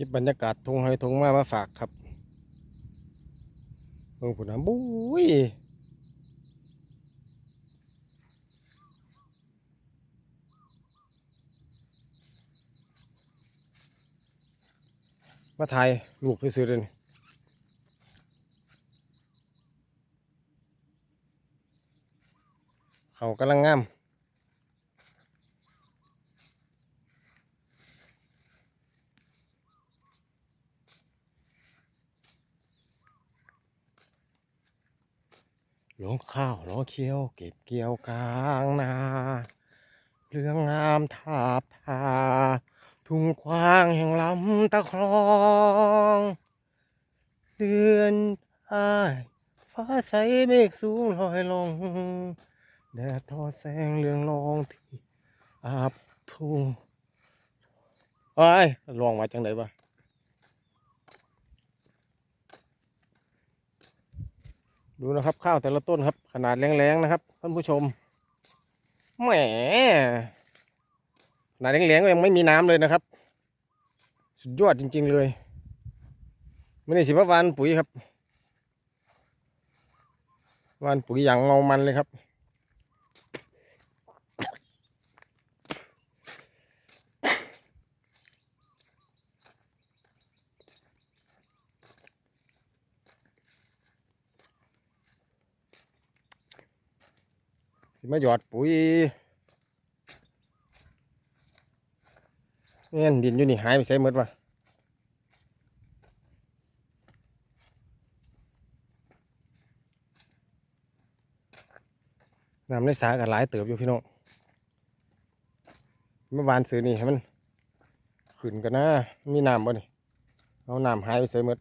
คลิปบรรยากาศทงไฮทงมามาฝากครับเบิ่งผุนนะบุ้ยมาถ่ายรูปไปซื้อเลยนี่เขากำลังงาม หลงข้าวหลงเคี้ยวเก็บเกี่ยวกลางนาเรื่องงามทาบทาทุ่งกว้างแห่งลำตะครอง เดือนอ้ายฟ้าใสเมฆสูงลอยลงแดดทอแสงเรืองรองที่อาบทุ่งเอ้ลองมาจังไดวะ ดูนะครับข้าวแต่ละต้นครับ ขนาดแรงๆนะครับท่านผู้ชมแหมขนาดแรงๆก็ยังไม่มีน้ำเลยนะครับ สุดยอดจริง ๆเลยไม่ได้สิบวานปุ๋ยครับวานปุ๋ยอย่างเงามันเลยครับ สิมาหยอดปุ๋ยเงี้ยดินอยู่นี่หายไปใส่หมดวะน้ำในสากันหลายเติบอยู่พี่น้องเมื่อวานซื้อนี่ให้มันขึ้นกันนะมีน้ำบ่นี่เอาน้ำหายไปใส่หมด